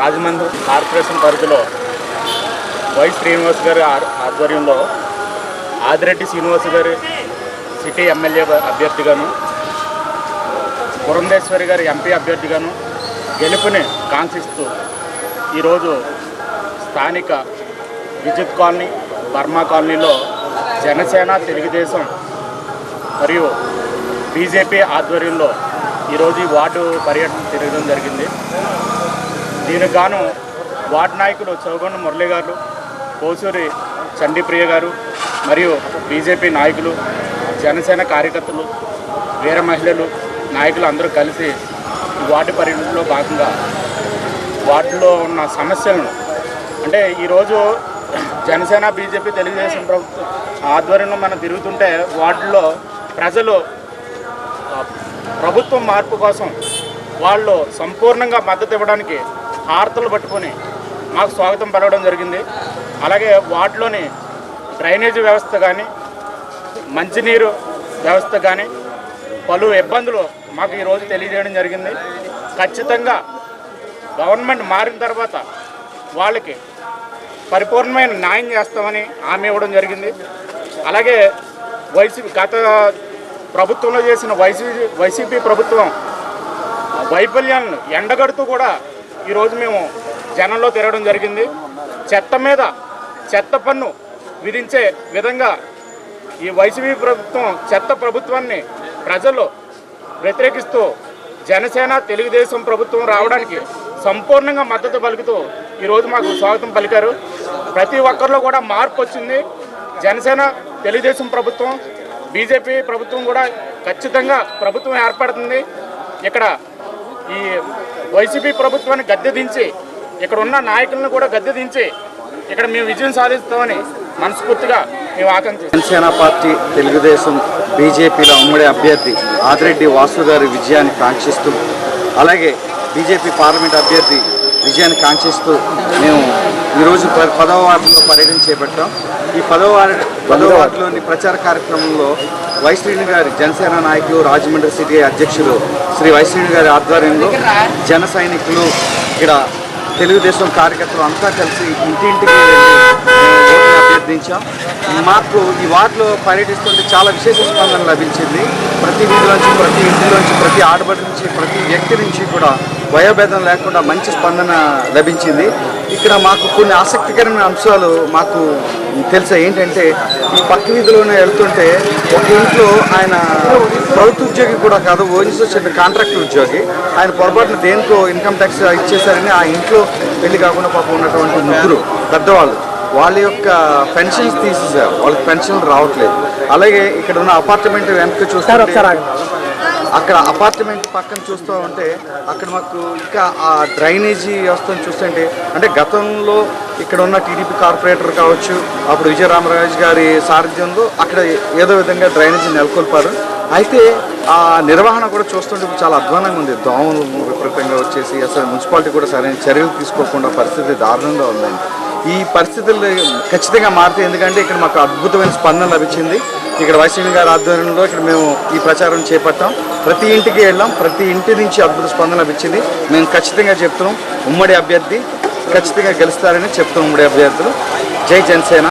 Rajahmundry corporation పరిధిలో Y Srinivas గారి ఆధ్వర్యంలో ఆదిరెడ్డి శ్రీనివాస్ గారి సిటీ ఎమ్మెల్యే అభ్యర్థిగాను పురంధేశ్వరి గారి ఎంపీ అభ్యర్థిగాను గెలుపుని కాంక్షిస్తూ ఈరోజు స్థానిక విద్యుత్ కాలనీ బర్మా కాలనీలో జనసేన తెలుగుదేశం మరియు బీజేపీ ఆధ్వర్యంలో ఈరోజు ఈ వార్డు పర్యటన తిరగడం జరిగింది. దీనికి గాను వార్డు నాయకులు చౌగొండ మురళి గారు కోసూరి చండీప్రియ గారు మరియు బీజేపీ నాయకులు జనసేన కార్యకర్తలు వీర మహిళలు నాయకులు అందరూ కలిసి వార్డు పర్యటనలో భాగంగా వార్డులో ఉన్న సమస్యలను అంటే ఈరోజు జనసేన బీజేపీ తెలుగుదేశం ప్రభుత్వం ఆధ్వర్యంలో మనం తిరుగుతుంటే వార్డులో ప్రజలు ప్రభుత్వం మార్పు కోసం వాళ్ళు సంపూర్ణంగా మద్దతు ఇవ్వడానికి హారతలు పట్టుకొని మాకు స్వాగతం పలవడం జరిగింది. అలాగే వాటిలోని డ్రైనేజీ వ్యవస్థ కానీ మంచినీరు వ్యవస్థ కానీ పలు ఇబ్బందులు మాకు ఈరోజు తెలియజేయడం జరిగింది. ఖచ్చితంగా గవర్నమెంట్ మారిన తర్వాత వాళ్ళకి పరిపూర్ణమైన న్యాయం చేస్తామని హామీ ఇవ్వడం జరిగింది. అలాగే వైసీపీ గత ప్రభుత్వంలో చేసిన వైసీపీ వైసీపీ ప్రభుత్వం వైఫల్యాలను ఎండగడుతూ కూడా ఈరోజు మేము జనంలో తిరగడం జరిగింది. చెత్త మీద చెత్త పన్ను విధించే విధంగా ఈ వైసీపీ ప్రభుత్వం చెత్త ప్రభుత్వాన్ని ప్రజలు వ్యతిరేకిస్తూ జనసేన తెలుగుదేశం ప్రభుత్వం రావడానికి సంపూర్ణంగా మద్దతు పలుకుతూ ఈరోజు మాకు స్వాగతం పలికారు. ప్రతి ఒక్కరిలో కూడా మార్పు వచ్చింది. జనసేన తెలుగుదేశం ప్రభుత్వం బీజేపీ ప్రభుత్వం కూడా ఖచ్చితంగా ప్రభుత్వం ఏర్పడుతుంది. ఇక్కడ ఈ వైసీపీ ప్రభుత్వాన్ని గద్దె దించి ఇక్కడ ఉన్న నాయకులను కూడా గద్దె దించి ఇక్కడ మేము విజయం సాధిస్తామని మనస్ఫూర్తిగా మేము ఆకాంక్ష జనసేన పార్టీ తెలుగుదేశం బీజేపీల ఉమ్మడి అభ్యర్థి ఆదిరెడ్డి వాసు గారి విజయాన్ని కాంక్షిస్తూ అలాగే బీజేపీ పార్లమెంట్ అభ్యర్థి విజయాన్ని కాంక్షిస్తూ మేము ఈరోజు పదవ వార్డులో పర్యటన చేపట్టాం. ఈ పదవ వార్డు పదవ వార్డులోని ప్రచార కార్యక్రమంలో వైశ్రీని గారి జనసేన నాయకులు రాజమండ్రి సిటీ అధ్యక్షులు శ్రీ వైశ్రీని గారి ఆధ్వర్యంలో జన సైనికులు ఇక్కడ తెలుగుదేశం కార్యకర్తలు అంతా కలిసి ఇంటింటికి ప్రయత్నించాం మాకు ఈ వార్డులో పర్యటిస్తుంటే చాలా విశేష స్పందన లభించింది. ప్రతి వీధిలోంచి ప్రతి ఇంటిలోంచి ప్రతి ఆడబడి నుంచి ప్రతి వ్యక్తి నుంచి కూడా వయోభేదం లేకుండా మంచి స్పందన లభించింది. ఇక్కడ మాకు కొన్ని ఆసక్తికరమైన అంశాలు మాకు తెలుసా ఏంటంటే ఈ పక్క వీధిలోనే వెళ్తుంటే ఒక ఇంట్లో ఆయన ప్రభుత్వ ఉద్యోగి కూడా కాదు ఓజీస్ వచ్చిన కాంట్రాక్ట్ ఉద్యోగి. ఆయన పొరపాటున దేనికో ఇన్కమ్ ట్యాక్స్ ఇచ్చేసారని ఆ ఇంట్లో పెళ్ళి కాకుండా పాపం ఉన్నటువంటి ముగ్గురు పెద్దవాళ్ళు. వాళ్ళ యొక్క పెన్షన్స్ తీసేసారు. వాళ్ళకి పెన్షన్లు రావట్లేదు. అలాగే ఇక్కడ ఉన్న అపార్ట్మెంట్ వెనక చూస్తే అక్కడ అపార్ట్మెంట్ పక్కన చూస్తూ ఉంటే అక్కడ మాకు ఇంకా ఆ డ్రైనేజీ వ్యవస్థను చూస్తుంటే అంటే గతంలో ఇక్కడ ఉన్న టీడీపీ కార్పొరేటర్ కావచ్చు అప్పుడు విజయరామరాజు గారి సారథ్యంలో అక్కడ ఏదో విధంగా డ్రైనేజీ నెలకొల్పారు. అయితే ఆ నిర్వహణ కూడా చూస్తుంటే చాలా అధ్వానంగా ఉంది. దోమలు విపరీతంగా వచ్చేసి అసలు మున్సిపాలిటీ కూడా సరైన చర్యలు తీసుకోకుండా పరిస్థితి దారుణంగా ఉందండి. ఈ పరిస్థితులు ఖచ్చితంగా మారుతాయి. ఎందుకంటే ఇక్కడ మాకు అద్భుతమైన స్పందన లభించింది. ఇక్కడ వైసీపీ గారి ఆధ్వర్యంలో ఇక్కడ మేము ఈ ప్రచారం చేపట్టాం. ప్రతి ఇంటికి వెళ్ళాం. ప్రతి ఇంటి నుంచి అద్భుత స్పందన లభించింది. మేము ఖచ్చితంగా చెప్తున్నాం. ఉమ్మడి అభ్యర్థి ఖచ్చితంగా గెలుస్తారని చెప్తున్నాం. ఉమ్మడి అభ్యర్థులు. జై జనసేన.